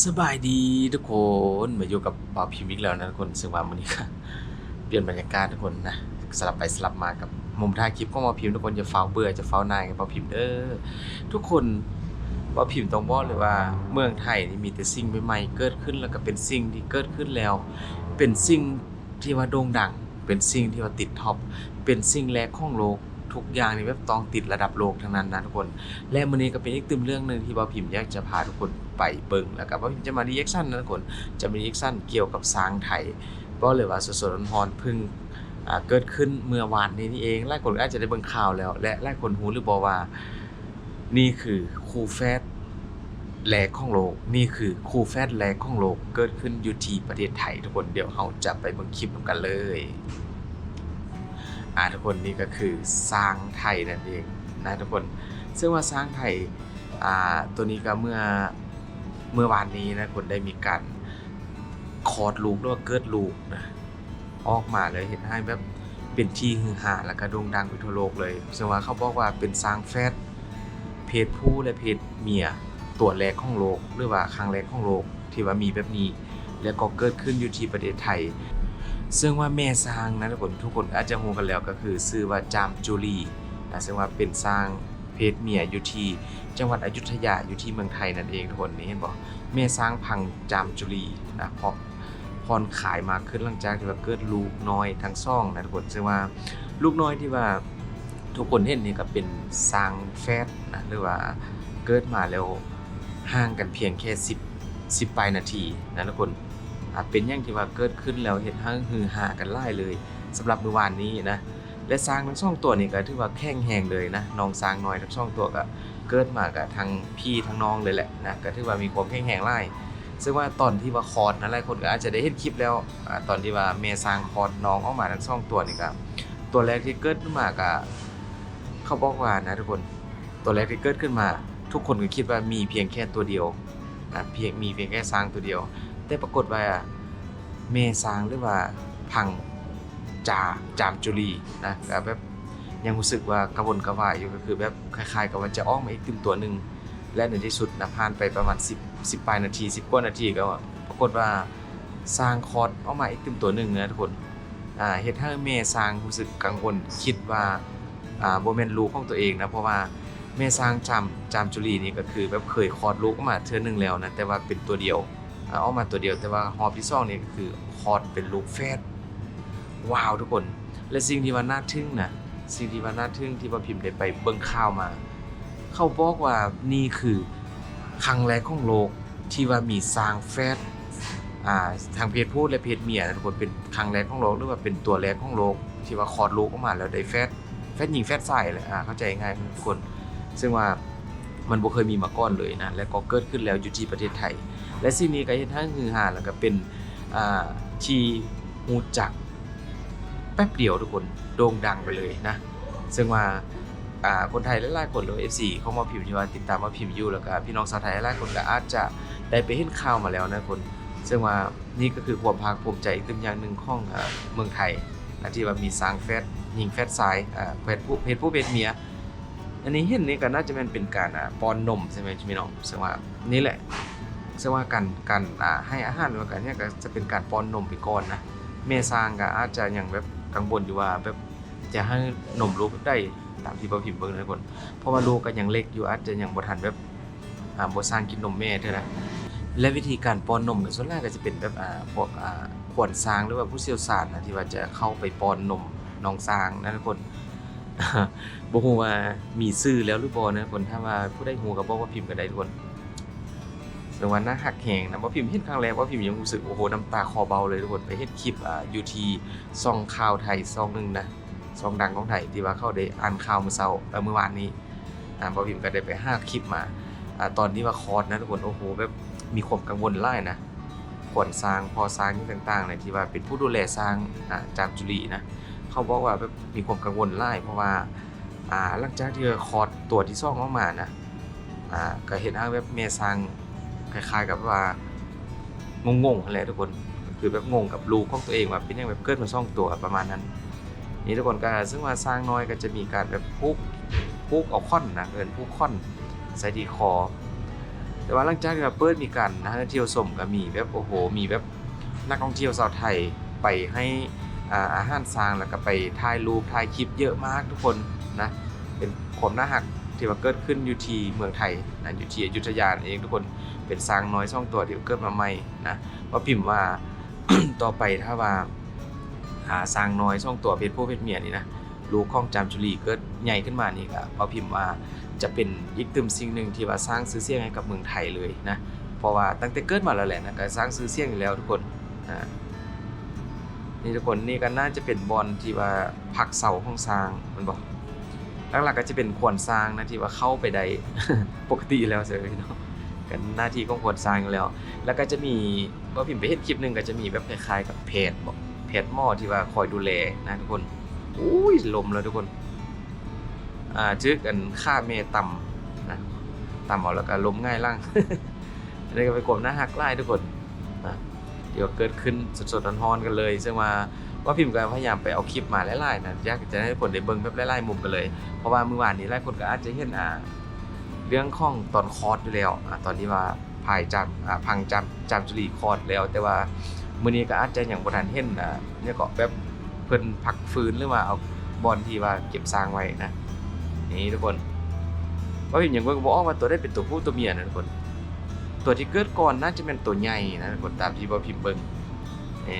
สบายดีทุกคนมาอยู่กับบ่าวพิมพ์แล้วนะทุกคนซึ่งว่ามื้อนี้ก็เปลี่ยนบรรยากาศทุกคนนะสลับไปสลับมากับมุมถ่ายคลิปของบ่าวพิมพ์ทุกคนจะเฝ้าเบื่อจะเฝ้านายกับบ่าวพิมพ์เด้อทุกคนบ่าวพิมพ์ต้องบอกเลยว่า เมืองไทยนี่มีแต่สิ่งใหม่ๆเกิดขึ้นแล้วก็เป็นสิ่งที่เกิดขึ้นแล้ว เป็นสิ่งที่ว่าโด่งดัง เป็นสิ่งที่ว่าติดท็อปเป็นสิ่งแรกของโลก ทุกอย่างในี่แบตองติดระดับโลกทั้งนั้นนะทุกคน และมื้อนี้ก็เป็นอีกตึมเรื่องหนึ่งที่บ่าวพิมพ์อยากจะพาทุกคนไปเบิ่งแล้วก็บ่าวพิมพ์จะมารีแอคชั่นนะทุกคน จะมีรีแอคชั่นเกี่ยวกับช้างไทยบอกเลยว่าสดๆร้อนๆพิ่งเกิดขึ้นเมื่อวานนี้นี่เองหลายคนอาจจะได้เบิ่งข่าวแล้ว และหลายคนรู้หรือบ่ว่า นี่คือคูแฝดแรกของโลก นี่คือคูแฝดแรกของโลก เกิดขึ้นอยู่ที่ประเทศไทยทุกคนเดี๋ยวเราจะไปเบิ่งคลิปกันเลย อ่าทุกคนนี่ก็คือสร้างไทยนั่นเองนะทุกคน ซึ่งว่าสร้างไทยอ่าตัวนี้ก็เมื่อเมื่อวานนี้นะคนได้มีการคลอดลูกหรือว่าเกิดลูกนะออกมาเลยเห็นให้แบบเป็นที่ฮือฮาแล้วก็โด่งดังไปทั่วโลกเลยซึ่งว่าเขาบอกว่าเป็นสร้างแฟดเพศผู้และเพศเมียตัวแรกของโลก หรือว่าครั้งแรกของโลกที่ว่ามีแบบนี้ แล้วก็เกิดขึ้นอยู่ที่ประเทศไทย ซึ่งว่าแม่สร้างนะทุกคนทุกคนอาจจะรู้กันแล้วก็คือชื่อว่าจามจุลีนะซึ่งว่าเป็นสร้างเพศเมียอยู่ที่จังหวัดอยุธยาอยู่ที่เมืองไทยนั่นเองทุกคนนี่เห็นบ่แม่สร้างพังจามจุลีนะพอพรขายมาขึ้นหลังจากที่ว่าเกิดลูกน้อยทั้งซ่องนะทุกคนซึ่งว่าลูกน้อยที่ว่าทุกคนเห็นนี่ก็เป็นสร้างแฟดนะหรือว่าเกิดมาแล้วห่างกันเพียงแค่ 10 10ปลายนาทีนะทุกคน อะเป็นอย่างที่ว่าเกิดขึ้นแล้วเห็นทั้งฮือฮากันไล่เลยสำหรับเมื่อวานนี้นะและสร้างทั้งสองตัวนี่ก็ถือว่าแข็งแหงเลยนะน้องสร้างน้อยทั้งสองตัวก็เกิดมากับทั้งพี่ทั้งน้องเลยแหละนะก็ถือว่ามีความแข็งแหงไล่ซึ่งว่าตอนที่ว่าคลอดนะหลายคนก็อาจจะได้เห็นคลิปแล้วตอนที่ว่าเมสร้างคลอดน้องออกมาทั้งสองตัวนี่ก็ตัวแรกที่เกิดขึ้นมาก็เขาบอกว่านะทุกคนตัวแรกที่เกิดขึ้นมา ทุกคนก็คิดว่ามีเพียงแค่ตัวเดียวนะเพียงมีเพียงแค่สร้างตัวเดียว แต่ปรากฏว่าเมซางหรือว่าพังจาจามจุลีนะแบบยังรู้สึกว่ากระวนกระวายอยู่ก็คือแบบคล้ายๆ กับว่าจะอ้อมาอีกตึมตัวหนึ่งและในที่สุดนะผ่านไปประมาณ 10 10ปลายนาที 10กว่านาทีก็ปรากฏว่าสร้างคอร์ดออกมาอีกตึมตัวหนึ่งนะทุกคนอ่าเฮ็ดให้เมซางรู้สึกกังวลคิดว่าอ่าบ่แมนลูกของตัวเองนะเพราะว่าเมซางจามจามจุลีนี่ก็คือแบบเคยคลอดลูกออกมาเทื่อหนึงแล้วนะแต่ว่าเป็นตัวเดียว เอามาตัวเดียวแต่ว่าฮอบที่สองนี่ก็คือคอร์ดเป็นลูกแฝดว้าวทุกคน และสิ่งที่ว่าน่าทึ่งนะสิ่งที่ว่าน่าทึ่งที่ว่าพิมพ์ได้ไปเบิ่งข่าวมา เขาบอกว่านี่คือครั้งแรกของโลกที่ว่ามีสร้างแฝดทางเพศผู้และเพศเมียทุกคนเป็นครั้งแรกของโลกหรือว่าเป็นตัวแรกของโลก ที่ว่าคลอดลูกออกมาแล้วได้แฝดแฝดหญิงแฝดชายเลยอ่าเข้าใจง่ายทุกคน ซึ่งว่า มันบ่เคยมีมาก่อนเลยนะและก็เกิดขึ้นแล้วอยู่ที่ประเทศไทย และสิ่งนี้ก็เฮ็ดให้ฮือฮาแล้วก็เป็นอ่าที่ฮู้จักแป๊บเดียวทุกคนโด่งดังไปเลยนะ ซึ่งว่าอ่าคนไทยหลายๆคนหรือ FC เข้ามาพิมพ์ที่ว่าติดตามมาพิมพ์อยู่แล้วก็พี่น้องชาวไทยหลายๆคนก็อาจจะได้ไปเห็นข่าวมาแล้วนะคน ซึ่งว่านี่ก็คือความภาคภูมิใจอีกตึมอย่างหนึ่งของเมืองไทยนะที่ว่ามีสร้างแฟดหญิงแฟดซ้ายอ่าเพศผู้เพศผู้เพศเมีย อันนี้เห็นนี่ก็น่าจะเป็นเป็นการอ่าป้อนนมใช่ไหมพี่น้องซึ่งว่านี่แหละซึ่งว่าการการอ่าให้อาหารหรือว่าการเนี่ยก็จะเป็นการป้อนนมไปก่อนนะแม่สร้างก็อาจจะยังแบบกังวลอยู่ว่าแบบจะให้นมลูกได้ตามที่บ่พิมพ์เบิ่งนะทุกคนเพราะว่าลูกก็ยังเล็กอยู่อาจจะยังบ่ทันแบบอ่าบ่สร้างกินนมแม่เท่านะและวิธีการป้อนนมส่วนแรกก็จะเป็นแบบอ่าพวกอ่าขวนสร้างหรือว่าผู้เชี่ยวชาญนะที่ว่าจะเข้าไปป้อนนมน้องสร้างนะทุกคน บ่ฮู้ว่ามีชื่อแล้วหรือบ่นะคนถ้าว่าผู้ใดฮู้ก็บอกว่าพิมพ์ก็ได้ทุกคนแต่ว่าน่าหักแหงนะว่าพิมพ์เห็นครั้งแรกว่าพิมพ์ยังรู้สึกโอ้โหน้ำตาคอเบาเลยทุกคนไปเห็นคลิปอ่าอยู่ที่ซองข่าวไทยซองหนึงนะซองดังของไทยที่ว่าเข้าได้อ่านข่าวเมื่อเช้าเมื่อวานนี้อ่าบ่พิมพ์ก็ได้ไปหาคลิปมาอ่าตอนที่ว่าคอร์สนะทุกคนโอ้โหแบบมีความกังวลหลายนะขวนสร้างพอสร้างนี่ต่างๆเนี่ยที่ว่าเป็นผู้ดูแลสร้างอ่าจากจุลีนะ เขาบอกว่าแบบมีความกังวลหลายเพราะว่าอ่าหลังจากที่คอร์สตัวที่ซ่องออกมานะอ่าก็เห็นอ้างแบบเมสร้างคล้ายๆกับว่างงๆอะไรทุกคนคือแบบงงกับลูกของตัวเองว่าเป็นยังแบบเกิดมาซ่องตัวประมาณนั้น นี่ทุกคนก็ซึ่งว่าสร้างน้อยก็จะมีการแบบพุกพุกเอาค่อนนะเอินพุกค่อนใส่ที่คอ แต่ว่าหลังจากที่ว่าเปิดมีการนักท่องเที่ยวชมก็มีแบบโอ้โหมีแบบนักท่องเที่ยวชาวไทยไปให้ อาอาหารช้างแล้วก็ไปถ่ายรูปถ่ายคลิปเยอะมากทุกคนนะเป็นความน่าหักที่ว่าเกิดขึ้นอยู่ที่เมืองไทยนะอยู่ที่อยุธยาเองทุกคนเป็นช้างน้อยช่องตัวที่เกิดมาใหม่นะว่าพิมพ์ว่าต่อไปถ้าว่าหาช้างน้อยช่องตัวเพศผู้เพศเมียนี่นะลูกของจามจุลีเกิดใหญ่ขึ้นมานี่ก็ว่าพิมพ์ว่าจะเป็นอีกตึมสิ่งหนึ่งที่ว่าสร้างซื้อเสียงให้กับเมืองไทยเลยนะเพราะว่าตั้งแต่เกิดมาแล้วแหละนะก็สร้างซื้อเสียงอยู่แล้วทุกคนอ่า นี่ทุกคนนี่ก็น่าจะเป็นบอลที่ว่าผักเสาของสร้างมันบอกหลักๆก็จะเป็นควรสร้างนะที่ว่าเข้าไปได้ปกติแล้วเสยเนาะกันหน้าที่ของควรสร้างอยู่แล้ว แล้วก็จะมีว่าพิมพ์ไปเห็นคลิปหนึ่งก็จะมีแบบคล้ายๆกับเพจบอกเพจหม้อที่ว่าคอยดูแลนะทุกคนอุ้ยลมแล้วทุกคนอ่าจึกกันค่าเมต่ำนะต่ำเอาแล้วก็ลมง่ายล่างอันนี้ก็ไปกลมหน้าหักไล่ทุกคนนะ เดี๋ยวเกิดขึ้นสดๆร้อนๆกันเลย ซึ่งว่าว่าพิมพ์ก็พยายามไปเอาคลิปมาไล่ๆนะยากจะให้คนได้เบิ่งแบบไล่ๆมุมกันเลย เพราะว่าเมื่อวานนี้หลายคนก็อาจจะเห็นอ่าเรื่องของตอนคอร์สอยู่แล้วอ่าตอนที่ว่าพายจำอ่าพังจำจำจุลีคอร์สแล้ว แต่ว่ามื้อนี้ก็อาจจะอย่างบทันเห็นอ่าเนี่ยก็แบบเพิ่นพักฟื้นหรือว่าเอาบอลที่ว่าเก็บสร้างไว้นะนี่ทุกคนว่าเห็นอย่างเบิ่งบอกว่าตัวได้เป็นตัวผู้ตัวเมียนะทุกคน ตัวที่เกิดก่อนน่าจะเป็นตัวใหญ่นะกคนตามที่ว่พิมพ์เบิ่งเอ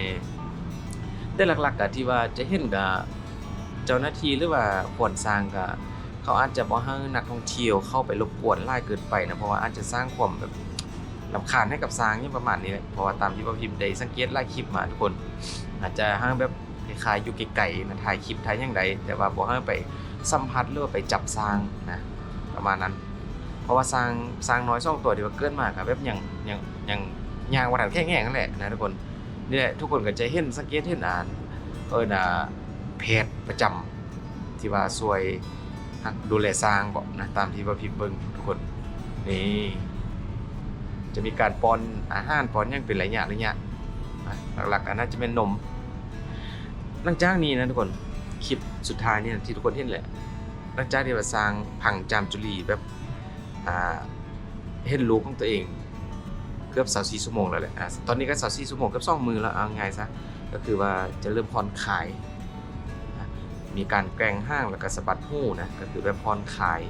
แต่หลักๆก็ที่ว่าจะเห็นก็เจ้าหน้าที่หรือว่าควรสร้างก็เขาอาจจะบ่ให้นักท่องเที่ยวเข้าไปรบกวนหลายเกินไปนะเพราะว่าอาจจะสร้างความแบบรำคาญให้กับสร้างอย่างประมาณนี้แหละเพราะว่าตามที่ว่พิมพ์ได้สังเกตหลายคลิปมาทุกคน อาจจะให้แบบคล้ายๆอยู่ไกลๆนะถ่ายคลิปถ่ายอย่างใดแต่ว่าบ่ให้ไปสัมผัสหรือว่าไปจับสร้างนะประมาณนั้น เพราะว่าสร้างสร้างน้อยสองตัวที่ว่าเกินมากครับแบบอย่างอย่างอย่างยางวันนั้นแค่แง่นั่นแหละนะทุกคนนี่แหละทุกคนก็จะเห็นสังเกตเห็นอ่านเออน่ะเพจประจำที่ว่าช่วยดูแลสร้างบอกนะตามที่ว่าพิมพ์เบิ่งทุกคนนี่จะมีการป้อนอาหารป้อนยังเป็นหลายอย่างหลายอย่างหลักๆอันน่าจะเป็นนมหลังจากนี้นะทุกคนคลิปสุดท้ายเนี่ยที่ทุกคนเห็นแหละหลังจากที่ว่าสร้างพังจามจุลีแบบ เห็นลูกของตัวเอง เกือบ24ชั่วโมงแล้วแหละตอนนี้ก็24ชั่วโมงเกือบ2มือแล้วเอาไงซะก็คือว่าจะเริ่มผ่อนคลาย มีการแกล้งห้างแล้วก็สะบัดหู้นะก็คือแบบผ่อนคลาย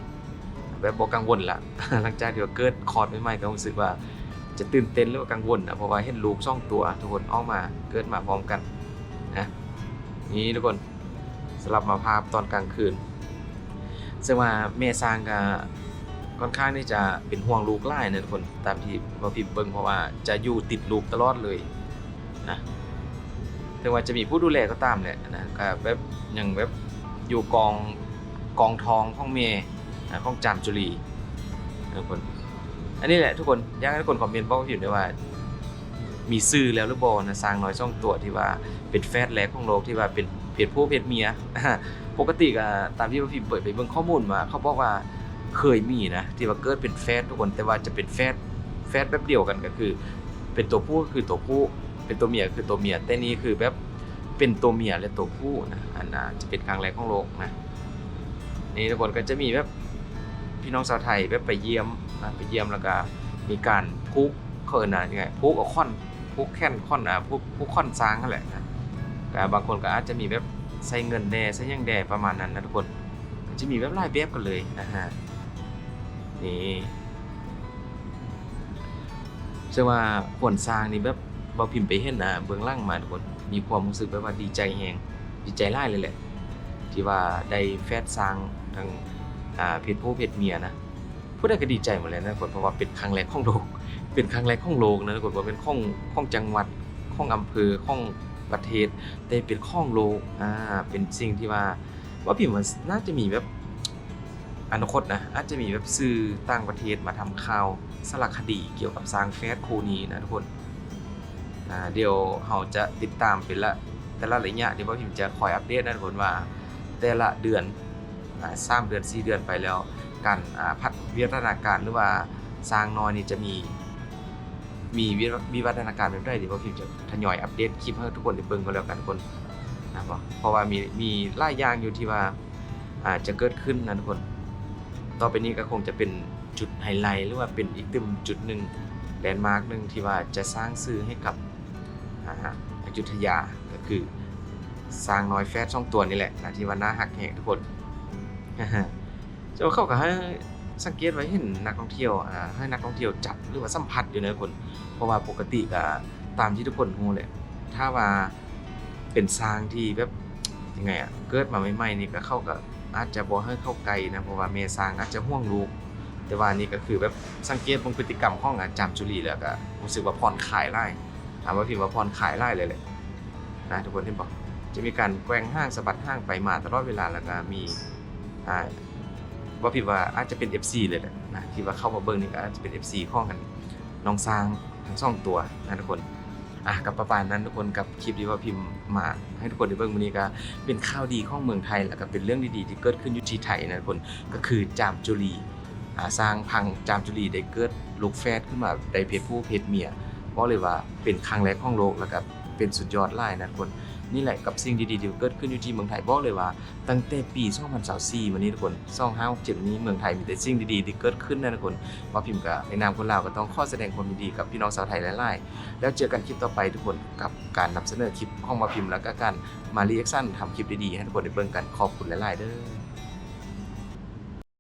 แบบบ่กังวลละหลังจากที่ว่าเกิดคอร์ดใหม่ๆก็รู้สึกว่าจะตื่นเต้นหรือว่ากังวลนะเพราะว่าเห็นลูกช่องตัวทุกคนออกมาเกิดมาพร้อมกันนะนี่ทุกคนสลับมาภาพตอนกลางคืนซึ่งว่าแม่สร้างก็ ค่อนข้างที่จะเป็นห่วงลูกหลายนะทุกคนตามที่มาพิมพ์เบิ่งเพราะว่าจะอยู่ติดลูกตลอดเลยนะถึงว่าจะมีผู้ดูแลก็ตามแหละนะก็แบบอย่างแบบอยู่กองกองทองของเมย์นะของจามจุลีทุกคน อันนี้แหละทุกคนอยากให้ทุกคนคอมเมนต์บอกผิดด้วยว่า มีซื้อแล้วหรือบ่นะสร้างน้อยช่องตัวที่ว่าเป็นแฟดแรกของโลกที่ว่าเป็นเพศผู้เพศเมียปกติก็ตามที่ว่าพิมพ์เปิดไปเบิ่งข้อมูลมา เขาบอกว่า เคยมีนะ ที่ว่าเกิดเป็นแฟดทุกคนแต่ว่าจะเป็นแฟดแฟดแบบเดียวกันก็คือ เป็นตัวผู้ก็คือตัวผู้ เป็นตัวเมียคือตัวเมียแต่นี่คือแบบเป็นตัวเมียและตัวผู้นะอันน่าจะเป็นครั้งแรกของโลกนะนี่ทุกคนก็จะมีแบบพี่น้องชาวไทยแบบไปเยี่ยมนะไปเยี่ยมแล้วก็มีการพุกเขินนะยังไงพุกเอาค่อนพุกแค่นค่อนอะพุกพุกค่อนซางนั่นแหละนะแต่บางคนก็อาจจะมีแบบใส่เงินแดใส่ยังแดประมาณนั้นนะทุกคนก็จะมีแบบหลายแบบกันเลยนะฮะ นี่ซึ่งว่าควรสร้างนี่แบบเบ่พิมพ์ไปเห็นนะเบื้องล่างมาทุกคนมีความรู้สึกแบบว่าดีใจแฮงดีใจหลายเลยแหละที่ว่าได้แฟดสร้างทั้งเพศผู้เพศเมียนะผู้ใดก็ดีใจหมดเลยนะทุกคนเพราะว่าเป็นครั้งแรกของโลก เป็นครั้งแรกของโลกนะทุกคนว่าเป็นของของจังหวัดของอำเภอของประเทศแต่เป็นของโลกอ่าเป็นสิ่งที่ว่าว่าพิมพ์ว่าน่าจะมีแบบ อนาคตนะอาจจะมีแบบสื่อต่างประเทศมาทำข่าวสารคดีเกี่ยวกับสร้างแฟดคู่นี้นะทุกคนอ่าเดี๋ยวเราจะติดตามเป็นละแต่ละระยะเดี๋ยวพ่อพิมพ์จะคอยอัปเดตนะทุกคนว่า แต่ละเดือนอ่าสามเดือนสี่เดือนไปแล้ว การพัฒวิวัฒนาการหรือว่าสร้างน้อยนี่จะมี มีวิวัวิวัฒนาการเป็นไรเดี๋ยวพ่อพิมพ์จะทยอยอัปเดตคลิปให้ทุกคนได้เบิ่งกันแล้วกันทุกคนนะเพราะว่ามีมีหลายอย่างอยู่ที่ว่าอ่าจะเกิดขึ้นนะทุกคน ต่อไปนี้ก็คงจะเป็นจุดไฮไลท์หรือว่าเป็นอีกตึมจุดหนึ่งแลนด์มาร์กหนึ่งที่ว่าจะสร้างซื้อให้กับอายุธยาก็คือสร้างน้อยแฟดช่องตัวนี่แหละนะที่ว่าน่าหักแหงทุกคนจ้าเข้ากับให้สังเกตไว้เห็นนักท่องเที่ยวอ่าให้นักท่องเที่ยวจับหรือว่าสัมผัสอยู่นะทุกคน เพราะว่าปกติก็ตามที่ทุกคนรู้แหละถ้าว่าเป็นสร้างที่แบบยังไงอะเกิดมาใหม่ๆนี่ก็เข้ากับ อาจจะบ่ให้เข้าไกลนะเพราะว่าเมสร้างอาจจะห่วงลูก แต่ว่านี่ก็คือแบบสังเกตบนพฤติกรรมของอาจารย์จุลีแล้วก็รู้สึกว่าผ่อนคลายไล่ถามว่าพิมพ์ว่าผ่อนคลายไล่เลยแหละนะทุกคนที่บอกจะมีการแกว่งห้างสะบัดห้างไปมาตลอดเวลาแล้วก็มีอ่าว่าพิมพ์ว่าอาจจะเป็น FC เลยแหละนะที่ว่าเข้ามาเบิ่งนี่ก็อาจจะเป็น FC ข้องกันน้องสร้างทั้งสองตัวนะทุกคน อะกับประมาณนั้นทุกคนกับคลิปที่ว่าพิมพ์มาให้ทุกคนได้เบิ่งวันนี้ก็เป็นข่าวดีของเมืองไทยแล้วก็เป็นเรื่องดีๆ ที่เกิดขึ้นอยู่ที่ไทยนะทุกคนก็คือจามจุลีสร้างพังจามจุลีได้เกิดลูกแฝดขึ้นมาได้เพศผู้เพศเมียบอกเลยว่าเป็นครั้งแรกของโลกแล้วก็ เป็นสุดยอดหลายนะทุกคนนี่แหละกับสิ่งดีๆที่เกิดขึ้นอยู่ที่เมืองไทยบอกเลยว่า ตั้งแต่ปี2024วันนี้ทุกคน2567นนี้เมืองไทยมีแต่สิ่งดีๆที่เกิดขึ้นนะทุกคนว่าพิมพ์กับในนามคนลาวก็ต้องขอแสดงความยินดีกับพี่น้องชาวไทยหลายๆแล้วเจอกันคลิปต่อไปทุกคนกับการนำเสนอคลิปของมาพิมพ์แล้วก็การมารีแอคชั่นทำคลิปดีๆให้ทุกคนได้เบิ่งกันขอบคุณหลายๆเด้อ